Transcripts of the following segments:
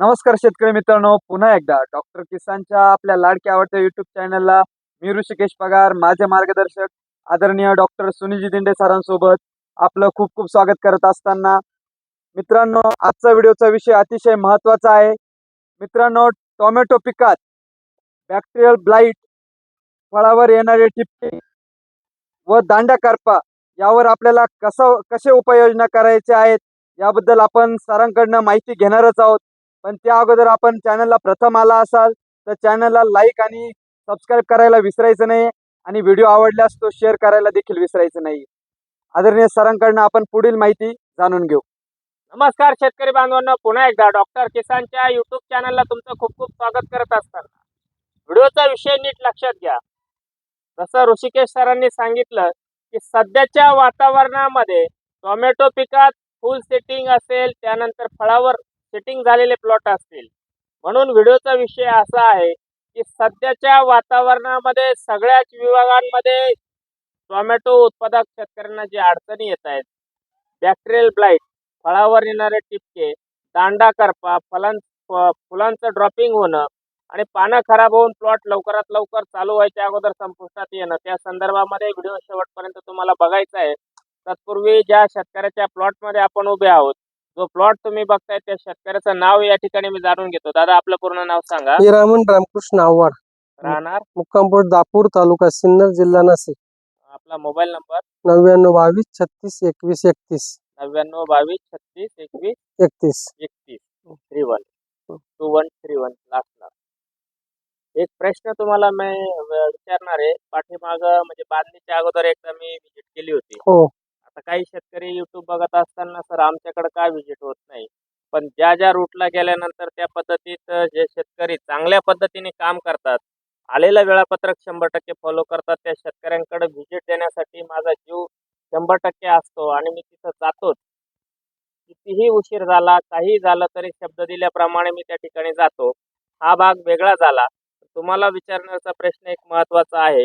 नमस्कार शेतकरी मित्रांनो पुन्हा एकदा डॉक्टर किसानच्या आपल्या लाडक्या आवडत्या युट्यूब चॅनलला मी ऋषिकेश पगार माझे मार्गदर्शक आदरणीय डॉक्टर सुनीजी दिंडे सरांसोबत आपलं खूप खूप स्वागत करत असताना. मित्रांनो आजचा व्हिडिओचा विषय अतिशय महत्त्वाचा आहे. मित्रांनो टोमॅटो पिकात बॅक्टेरियल ब्लाईट फळावर येणारे टिपके व दांड्या करपा यावर आपल्याला कसं कसे उपाययोजना करायचे आहेत याबद्दल आपण सरांकडनं माहिती घेणारच आहोत. पण त्या अगोदर आपण चॅनलला प्रथम आला असाल तर चॅनलला लाईक आणि सबस्क्राईब करायला विसरायचं नाही आणि व्हिडिओ आवडल्यास तो शेअर करायला देखील विसरायचं नाही. आदरणीय सरांकडनं आपण पुढील माहिती जाणून घेऊ. नमस्कार शेतकरी बांधवांना पुन्हा एकदा डॉक्टर किसानच्या युट्यूब चॅनलला तुमचं खूप खूप स्वागत करत असताना. व्हिडिओचा विषय नीट लक्षात घ्या. जसं ऋषिकेश सरांनी सांगितलं की सध्याच्या वातावरणामध्ये टोमॅटो पिकात फुल सेटिंग असेल त्यानंतर फळावर सेटिंग झालेले प्लॉट असतील. म्हणून व्हिडिओचा विषय असा आहे की सध्याच्या वातावरणामध्ये सगळ्याच विभागांमध्ये टोमॅटो उत्पादक शेतकऱ्यांना जी अडचणी येत आहेत बॅक्टेरियल ब्लाईट फळावर येणारे टिपके दांडा करपा फलां फुलांचं ड्रॉपिंग होणं आणि पानं खराब होऊन प्लॉट लवकरात लवकर चालू व्हायच्या अगोदर संपुष्टात येणं त्या संदर्भामध्ये व्हिडिओ शेवटपर्यंत तुम्हाला बघायचा आहे. तत्पूर्वी ज्या शेतकऱ्याच्या प्लॉटमध्ये आपण उभे आहोत जो प्लॉट तुम्ही बघताय त्या शेतकऱ्याचं नाव या ठिकाणी मी जाणून घेतो. दादा आपलं पूर्ण नाव सांगा. मी रामन रामकृष्ण आव्हाड. राहणार? मुक्कामपोट दापूर तालुका सिन्नर जिल्हा नाशिक. आपला मोबाईल नंबर? नव्याण्णव बावीस छत्तीस एकवीस एकतीस. नव्याण्णव बावीस छत्तीस एकवीस एकतीस. एकतीस. Three one. Two one three one. लास्टला एक प्रश्न तुम्हाला मी विचारणार आहे. पाठीमाग म्हणजे बांधणीच्या अगोदर एकदा मी व्हिजिट केली होती. हो. आता काही शेतकरी युट्यूब बघत असताना सर आमच्याकडे काय व्हिजिट होत नाही. पण ज्या ज्या रूटला गेल्यानंतर त्या पद्धतीत जे शेतकरी चांगल्या पद्धतीने काम करतात आलेलं वेळापत्रक शंभर टक्के फॉलो करतात त्या शेतकऱ्यांकडे व्हिजिट देण्यासाठी माझा जीव शंभर टक्के असतो आणि मी तिथं जातोच. कितीही उशीर झाला काही झालं तरी शब्द दिल्याप्रमाणे मी त्या ठिकाणी जातो. हा भाग वेगळा झाला. तुम्हाला विचारण्याचा प्रश्न एक महत्त्वाचा आहे.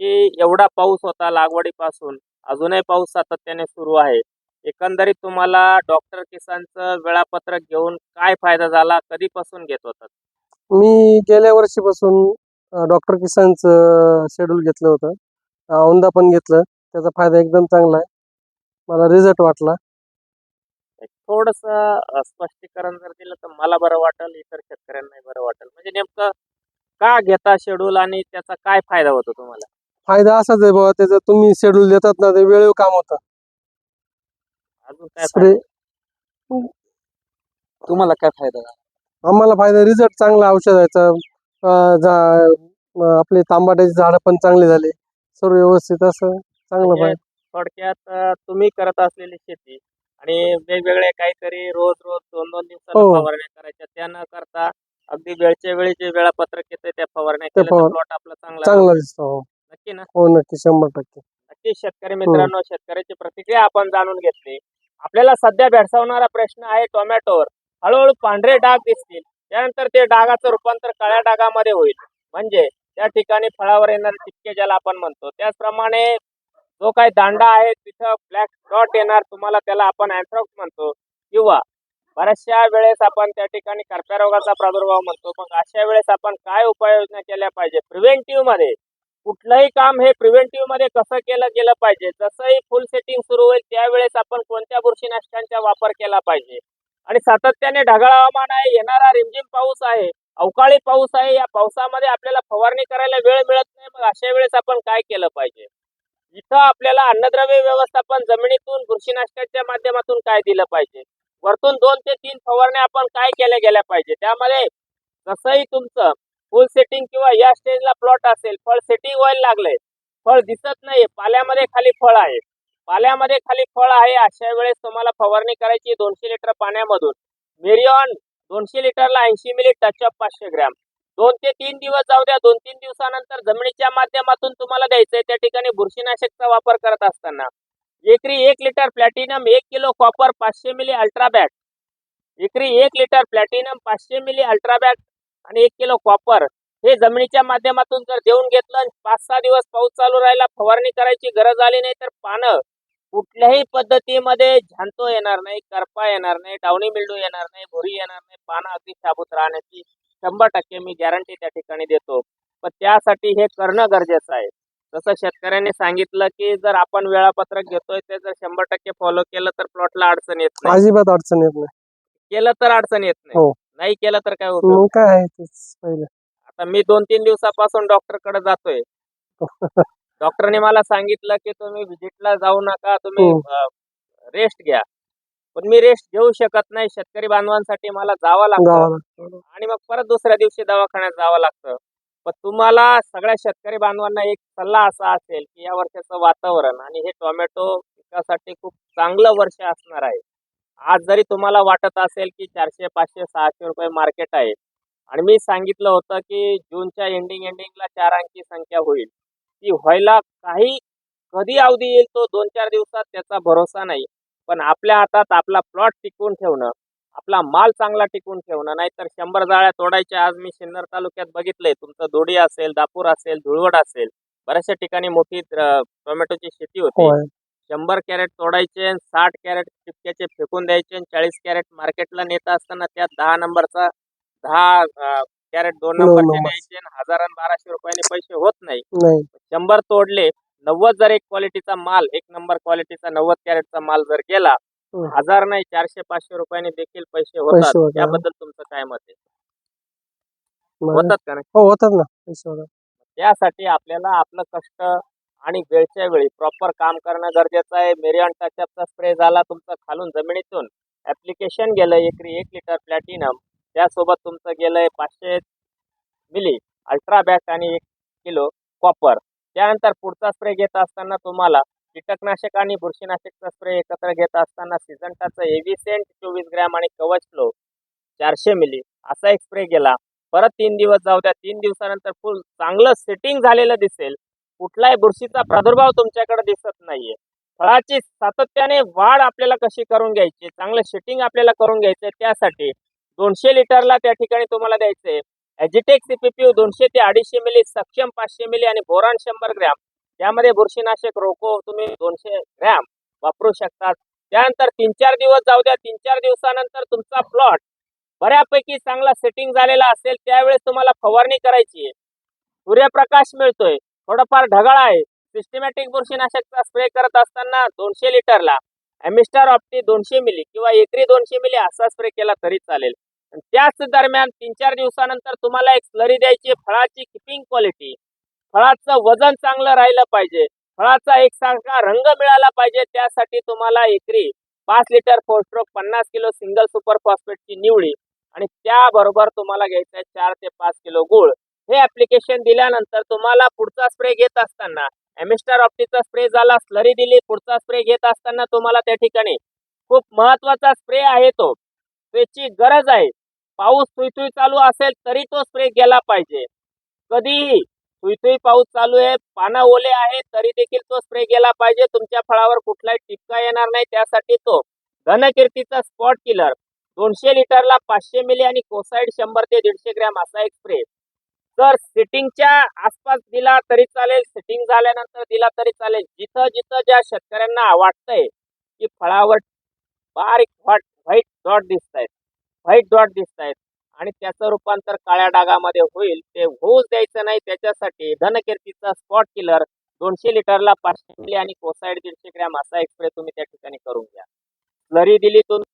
की एवढा पाऊस होता लागवडीपासून अजूनही पाऊस सातत्याने सुरू आहे. एकंदरीत तुम्हाला डॉक्टर किसानचं वेळापत्रक घेऊन काय फायदा झाला कधीपासून घेत होतात? मी गेल्या वर्षीपासून डॉक्टर किसानचं शेड्यूल घेतलं होतं. औंदा पण घेतलं. त्याचा फायदा एकदम चांगला आहे. मला रिझल्ट वाटला. थोडस स्पष्टीकरण जर दिलं तर मला बरं वाटेल इतर शेतकऱ्यांनाही बरं वाटेल. म्हणजे नेमकं का घेता शेड्यूल आणि त्याचा काय फायदा होतो तुम्हाला? फायदा असाच आहे बाबा त्याचं तुम्ही शेड्यूल देतात ना ते वेळेवर काम होतं. अजून काय स्प्रे तुम्हाला काय फायदा झाला? आम्हाला फायदा रिझल्ट चांगला औषधाचा अं, झा- अं, आपले तांबाट्याची झाडं पण चांगली झाली. सर्व व्यवस्थित असं चांगलं म्हणजे फायदा. थोडक्यात अं, तुम्ही करत असलेली शेती आणि वेगवेगळे काहीतरी रोज रोज दोन दोन दिवसाला हो. फवारण्या करायच्या त्या न करता अगदी वेळच्या वेळी जे वेळापत्रक येते त्या फवारण्या त्या केल्या फवार- प्लॉट आपला चांगला चांगला दिसतो हो. नक्की ना. हो नक्की. शंभर टक्के. नक्की. शेतकरी मित्रांनो शेतकऱ्याची प्रतिक्रिया आपण जाणून घेतली. आपल्याला सध्या भेडसावणारा प्रश्न आहे टोमॅटोवर. हळूहळू पांढरे डाग दिसतील. त्यानंतर ते डागाचं रूपांतर काळ्या डागामध्ये होईल. म्हणजे त्या ठिकाणी फळावर येणारे टिपके ज्याला आपण म्हणतो. त्याचप्रमाणे जो काही दांडा आहे तिथं ब्लॅक डॉट येणार. तुम्हाला त्याला आपण अँथ्रॉक्स म्हणतो. किंवा बऱ्याचशा वेळेस आपण त्या ठिकाणी करप्या रोगाचा प्रादुर्भाव म्हणतो. मग अशा वेळेस आपण काय उपाययोजना केल्या पाहिजे? प्रिव्हेंटिव्हमध्ये. कुठलंही काम हे प्रिव्हेंटिव्हमध्ये कसं केलं गेलं पाहिजे जसंही फुल सेटिंग सुरू होईल त्यावेळेस आपण कोणत्या बुरशीनाशकांचा वापर केला पाहिजे. आणि सातत्याने ढगाळ हवामान आहे येणारा रिमझिम पाऊस आहे अवकाळी पाऊस आहे या पावसामध्ये आपल्याला फवारणी करायला वेळ मिळत नाही मग अशा वेळेस आपण काय केलं पाहिजे? इथं आपल्याला अन्नद्रव्य व्यवस्थापन जमिनीतून बुरशीनाशकाच्या माध्यमातून काय दिलं पाहिजे? वरतून दोन ते तीन फवारण्या आपण काय केल्या गेल्या पाहिजे? त्यामध्ये जसंही तुमचं फुल सेटिंग किंवा या स्टेजला प्लॉट असेल फळ सेटिंग व्हायला लागलंय. फळ दिसत नाही पाल्यामध्ये खाली फळ आहे. पाल्यामध्ये खाली फळ आहे अशा वेळेस तुम्हाला फवारणी करायची दोनशे लिटर पाण्यामधून. मेरियॉन दोनशे लिटरला ऐंशी मिली टचअप पाचशे ग्रॅम दोन ते तीन दिवस जाऊ द्या. दोन तीन दिवसानंतर जमिनीच्या माध्यमातून तुम्हाला द्यायचंय. त्या ठिकाणी बुरशीनाशकचा वापर करत असताना. एकरी एक लिटर प्लॅटिनम एक किलो कॉपर पाचशे मिली अल्ट्राबॅट एकरी एक लिटर प्लॅटिनम पाचशे मिली अल्ट्राबॅट आणि एक किलो कॉपर हे जमिनीच्या माध्यमातून जर देऊन घेतलं पाच सहा दिवस पाऊस चालू राहिला फवारणी करायची गरज आली नाही तर पानं कुठल्याही पद्धतीमध्ये झांतो येणार नाही करपा येणार नाही डावणी मिल्डू येणार नाही भुरी येणार नाही पानं अगदी शाबूत राहण्याची शंभर टक्के मी गॅरंटी त्या ठिकाणी देतो. पण त्यासाठी हे करणं गरजेचं आहे. जसं शेतकऱ्यांनी सांगितलं की जर आपण वेळापत्रक घेतोय ते जर शंभर टक्के फॉलो केलं तर प्लॉटला अडचण येत नाही. अजिबात अडचण येत नाही. केलं तर अडचण येत नाही. हो. नाही केलं तर काय होतं मग काय आहे तेच पहिले. आता मी दोन तीन दिवसापासून डॉक्टरकडे जातोय. डॉक्टरने मला सांगितलं की तुम्ही व्हिजिटला जाऊ नका तुम्ही हो. रेस्ट घ्या. पण मी रेस्ट घेऊ शकत नाही. शेतकरी बांधवांसाठी मला जावं लागतं. गावाला आणि मग परत दुसऱ्या दिवशी दवाखान्यात जावं लागतं. पण तुम्हाला सगळ्या शेतकरी बांधवांना एक सल्ला असा असेल की या वर्षाचं वातावरण आणि हे टोमॅटो पिकासाठी खूप चांगलं वर्ष असणार आहे. आज जरी तुम्हाला वाटत असेल की चारशे पाचशे सहाशे रुपये मार्केट आहे आणि मी सांगितलं होतं की जूनच्या एंडिंग एंडिंगला चार अंकी संख्या होईल. ती व्हायला काही कधी अवधी येईल तो दोन चार दिवसात त्याचा भरोसा नाही. पण आपल्या हातात आपला प्लॉट टिकवून ठेवणं आपला माल चांगला टिकवून ठेवणं नाहीतर शंभर जाळ्या तोडायच्या आज मी सिन्नर तालुक्यात बघितलंय. तुमचं दोडी असेल दापूर असेल धुळवड असेल बऱ्याचशा ठिकाणी मोठी टोमॅटोची शेती होती. शंभर कॅरेट तोडायचे आणि साठ कॅरेट टिपक्याचे फेकून द्यायचे आणि चाळीस कॅरेट मार्केटला नेत असताना त्यात दहा नंबरचा दहा कॅरेट दोन नंबरचे आणि हजार आणि बाराशे रुपयांनी पैसे होत नाही. शंभर तोडले नव्वद जर एक क्वालिटीचा माल एक नंबर क्वालिटीचा नव्वद कॅरेटचा माल जर गेला हम्म. हजार नाही चारशे पाचशे रुपयांनी देखील पैसे होतात. त्याबद्दल तुमचं काय मत आहे? होतात का नाही? हो होतात ना. त्यासाठी आपल्याला आपलं कष्ट आणि वेळच्या वेळी प्रॉपर काम करणं गरजेचं आहे. मेरियॉन टचअपचा स्प्रे झाला तुमचं खालून जमिनीतून. ऍप्लिकेशन गेलं एकरी एक लिटर प्लॅटिनम त्यासोबत तुमचं गेलंय पाचशे मिली अल्ट्रा बॅक आणि एक किलो कॉपर त्यानंतर पुढचा स्प्रे घेत असताना तुम्हाला कीटकनाशक आणि बुरशीनाशकचा स्प्रे एकत्र घेत असताना सिझंटाचं एव्हिसेंट चोवीस ग्रॅम आणि कवच फ्लो चारशे मिली असा एक स्प्रे गेला. परत तीन दिवस जाऊ द्या. तीन दिवसानंतर फुल चांगलं सेटिंग झालेलं दिसेल. कुठलाही बुरशीचा प्रादुर्भाव तुमच्याकडे दिसत नाहीये. फळाची सातत्याने वाढ आपल्याला कशी करून घ्यायची चांगलं सेटिंग आपल्याला करून घ्यायचंय त्यासाठी दोनशे लिटरला त्या ठिकाणी तुम्हाला द्यायचंय. एजिटेक सीपीपीयू दोनशे ते अडीचशे मिली सक्षम पाचशे मिली आणि बोरान शंभर ग्रॅम. त्यामध्ये बुरशीनाशक रोको तुम्ही दोनशे ग्रॅम वापरू शकतात त्यानंतर तीन चार दिवस जाऊ द्या तीन चार दिवसानंतर तुमचा प्लॉट बऱ्यापैकी चांगला सेटिंग झालेला असेल त्यावेळेस तुम्हाला फवारणी करायची आहे. सूर्यप्रकाश मिळतोय. थोडंफार ढगाळ आहे. सिस्टमॅटिक बुरशीनाशकचा स्प्रे करत असताना दोनशे लिटरला ॲमिस्टार ऑप्टी दोनशे मिली किंवा एकरी दोनशे मिली असा स्प्रे केला तरी चालेल. आणि त्याच दरम्यान तीन चार दिवसानंतर तुम्हाला एक स्लरी द्यायची फळाची किपिंग क्वालिटी फळाचं वजन चांगलं राहिलं पाहिजे. फळाचा एक सारखा रंग मिळाला पाहिजे. त्यासाठी तुम्हाला एकरी पाच लिटर फोर स्ट्रोक पन्नास किलो सिंगल सुपर फॉस्फेटची निवडी आणि त्याबरोबर तुम्हाला घ्यायचं आहे चार ते पाच किलो गुळ. हे ऍप्लिकेशन दिल्यानंतर तुम्हाला पुढचा स्प्रे घेत असताना एमिस्टर ऑप्टीचा स्प्रे झाला स्लरी दिली पुढचा स्प्रे घेत असताना तुम्हाला त्या ठिकाणी खूप महत्त्वाचा स्प्रे आहे तो. स्प्रेची गरज आहे. पाऊस थुई चालू असेल तरी तो स्प्रे गेला पाहिजे. कधीही तुईतुई पाऊस चालू आहे पानं ओले आहे तरी देखील तो स्प्रे गेला पाहिजे. तुमच्या फळावर कुठलाही टिपका येणार नाही. त्यासाठी तो घनकीर्तीचा स्पॉट किलर दोनशे लिटरला पाचशे मिली आणि कोसाईड शंभर ते दीडशे ग्रॅम असा एक स्प्रे जर सिटिंगच्या आसपास दिला तरी चालेल सिटिंग झाल्यानंतर दिला तरी चालेल. जिथं जिथं ज्या शेतकऱ्यांना वाटतंय की फळावर बारीक व्हाट व्हाईट डॉट दिसत आहेत व्हाईट डॉट दिसत आहेत आणि त्याचं रूपांतर काळ्या डागामध्ये होईल ते होऊच द्यायचं नाही. त्याच्यासाठी धनकीर्तीचा स्पॉट किलर दोनशे लिटरला पाचशे मिली आणि कोसाईड दीडशे ग्रॅम असा एक स्प्रे तुम्ही त्या ठिकाणी करून घ्या. स्लरी दिली तुम्ही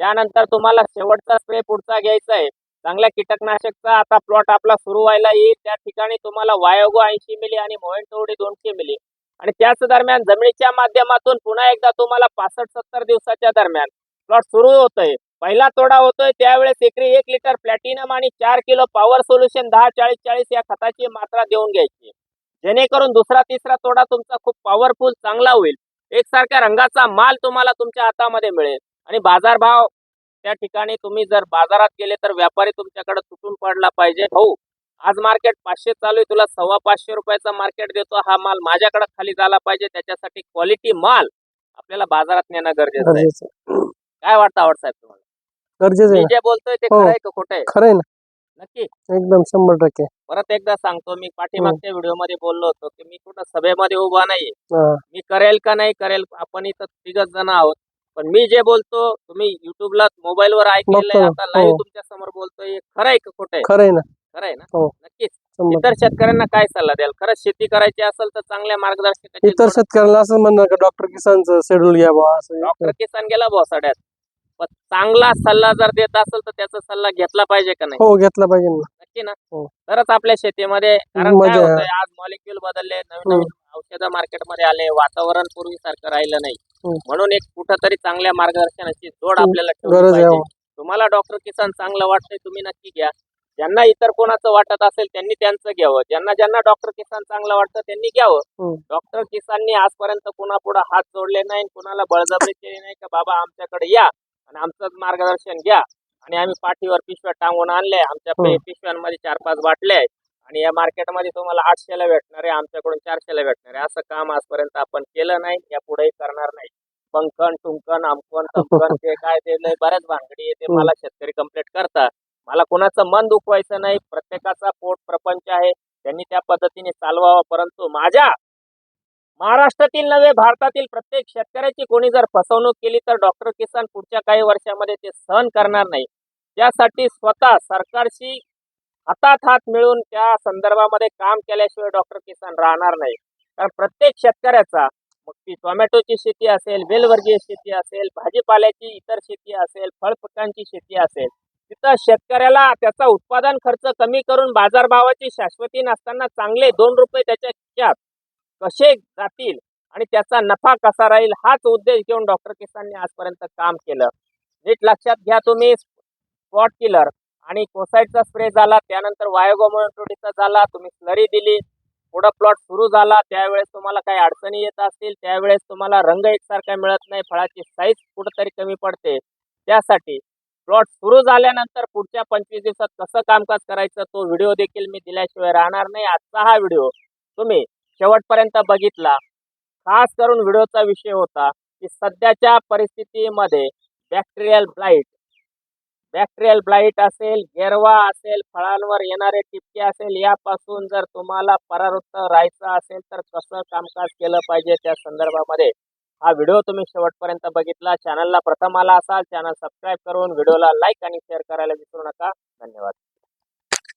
त्यानंतर तुम्हाला शेवटचा स्प्रे पुढचा घ्यायचा आहे चांगल्या कीटकनाशकचा आता प्लॉट आपला सुरू व्हायला येईल. त्या ठिकाणी तुम्हाला वायोगो ऐंशी मिली आणि मोहेंटोडी दोनशे मिली. आणि त्याच दरम्यान जमिनीच्या माध्यमातून पुन्हा एकदा तुम्हाला पासष्ट सत्तर दिवसाच्या दरम्यान प्लॉट सुरू होतोय. पहिला तोडा होतोय. त्यावेळेस एकरी एक लिटर प्लॅटिनम आणि चार किलो पॉवर सोल्युशन दहा चाळीस चाळीस या खताची मात्रा देऊन घ्यायची. जेणेकरून दुसरा तिसरा तोडा तुमचा खूप पॉवरफुल चांगला होईल. एकसारख्या रंगाचा माल तुम्हाला तुमच्या हातामध्ये मिळेल. आणि बाजारभाव त्या ठिकाणी तुम्ही जर बाजारात गेले तर व्यापारी तुमच्याकडे तुटून पडला पाहिजे. भाऊ आज मार्केट पाचशे चालू आहे. तुला सव्वा पाचशे रुपयाचा मार्केट देतो. हा माल माझ्याकडे खाली झाला पाहिजे. त्याच्यासाठी क्वालिटी माल आपल्याला बाजारात नेणं गरजेचं आहे. काय वाटतं आवड साहेब तुम्हाला? गरजेचं जे बोलतोय ते हो. खरं आहे का खोटं आहे? खरं आहे ना. नक्की. एकदम शंभर टक्के. परत एकदा सांगतो. मी पाठीमागच्या व्हिडिओमध्ये बोललो होतो की मी कुठं सभेमध्ये उभा नाहीये. हा. मी करेल का नाही करेल आपण इथं तिघच जण आहोत. पण मी जे बोलतो तुम्ही युट्यूबला मोबाईलवर ऐकलेलं आता लाईव्ह हो. तुमच्यासमोर बोलतोय हे खरं आहे का खोटं आहे? खरं आहे ना. खरं आहे ना? हो. नक्कीच. इतर शेतकऱ्यांना काय सल्ला द्याल? खरंच शेती करायची असेल तर चांगल्या मार्गदर्शकाची इतर शेतकऱ्यांना असं म्हणणार का डॉक्टर किसानचं शेड्यूल घ्या बा डॉक्टर किसान गेला भोसाड्यात पण चांगला सल्ला जर देत असेल तर त्याचा सल्ला घेतला पाहिजे का नाही? हो घेतला पाहिजे ना. नक्की ना? हो. तरच आपल्या शेतीमध्ये कारण काय. होतंय आज मॉलिक्युल बदलले नवीन नवीन औषधं मार्केटमध्ये आले वातावरण पूर्वीसारखं राहिलं नाही. म्हणून एक कुठंतरी चांगल्या मार्गदर्शनाची जोड हम्म. आपल्याला ठेवली पाहिजे हो. तुम्हाला डॉक्टर किसान चांगलं वाटतंय तुम्ही नक्की घ्या ज्यांना इतर कोणाचं वाटत असेल त्यांनी त्यांचं घ्यावं ज्यांना ज्यांना डॉक्टर किसान चांगलं वाटतं त्यांनी घ्यावं. डॉक्टर किसाननी आजपर्यंत कुणापुढे हात जोडले नाही कुणाला बळजबरी केली नाही का बाबा आमच्याकडे या आणि आमचं मार्गदर्शन घ्या आणि आम्ही पाठीवर पिशव्या टांगून आणले आमच्या. पिशव्यांमध्ये चार पाच बाटले आहेत आणि या मार्केटमध्ये तुम्हाला आठशेला भेटणार आहे आमच्याकडून चारशेला भेटणार आहे. असं काम आजपर्यंत आपण केलं नाही या पुढेही करणार नाही. पंकन टुंकन आमकन तमकन ते काय ते लय बऱ्याच भानगडी आहे ते हम्म. मला शेतकरी कंप्लीट करतात. मला कोणाचं मन दुखवायचं नाही प्रत्येकाचा पोट प्रपंच आहे. त्यांनी त्या पद्धतीने चालवावं परंतु माझ्या महाराष्ट्रातील नव्हे भारतातील प्रत्येक शेतकऱ्याची कोणी जर फसवणूक केली तर डॉक्टर किसान पुढच्या काही वर्षामध्ये ते सहन करणार नाही. त्यासाठी स्वतः सरकारशी हातात हात मिळून त्या संदर्भामध्ये काम केल्याशिवाय डॉक्टर किसान राहणार नाही. कारण प्रत्येक शेतकऱ्याचा मग ती टोमॅटोची शेती असेल वेलवर्गीय शेती असेल भाजीपाल्याची इतर शेती असेल फळपिकांची शेती असेल तिथं शेतकऱ्याला त्याचा उत्पादन खर्च कमी करून बाजारभावाची शाश्वती नसताना चांगले दोन रुपये त्याच्या खिशात कसे जातील आणि त्याचा नफा कसा राहील हाच उद्देश घेऊन डॉक्टर किसानने आजपर्यंत काम केलं. नीट लक्षात घ्या तुम्ही स्पॉट किलर आणि कोसाईटचा स्प्रे झाला त्यानंतर वायोगोमोटोडीचा झाला तुम्ही स्लरी दिली पुढं प्लॉट सुरू झाला त्यावेळेस तुम्हाला काही अडचणी येत असतील त्यावेळेस तुम्हाला रंग एकसारखा मिळत नाही फळाची साईज कुठंतरी कमी पडते. त्यासाठी प्लॉट सुरू झाल्यानंतर पुढच्या पंचवीस दिवसात कसं कामकाज करायचं तो व्हिडिओ देखील मी दिल्याशिवाय राहणार नाही. आजचा हा व्हिडिओ तुम्ही शेवटपर्यंत बघितला. खास करून व्हिडिओचा विषय होता की सध्याच्या परिस्थितीमध्ये बॅक्टेरियल ब्लाईट बॅक्टेरियल ब्लाईट असेल गेरवा असेल फळांवर येणारे टिपके असेल यापासून जर तुम्हाला परावृत्त राहायचं असेल तर कसं कामकाज केलं पाहिजे त्या संदर्भामध्ये? हा व्हिडिओ तुम्ही शेवटपर्यंत बघितला. चॅनलला प्रथम आला असाल चॅनल सबस्क्राईब करून व्हिडिओला लाईक आणि शेअर करायला विसरू नका. धन्यवाद.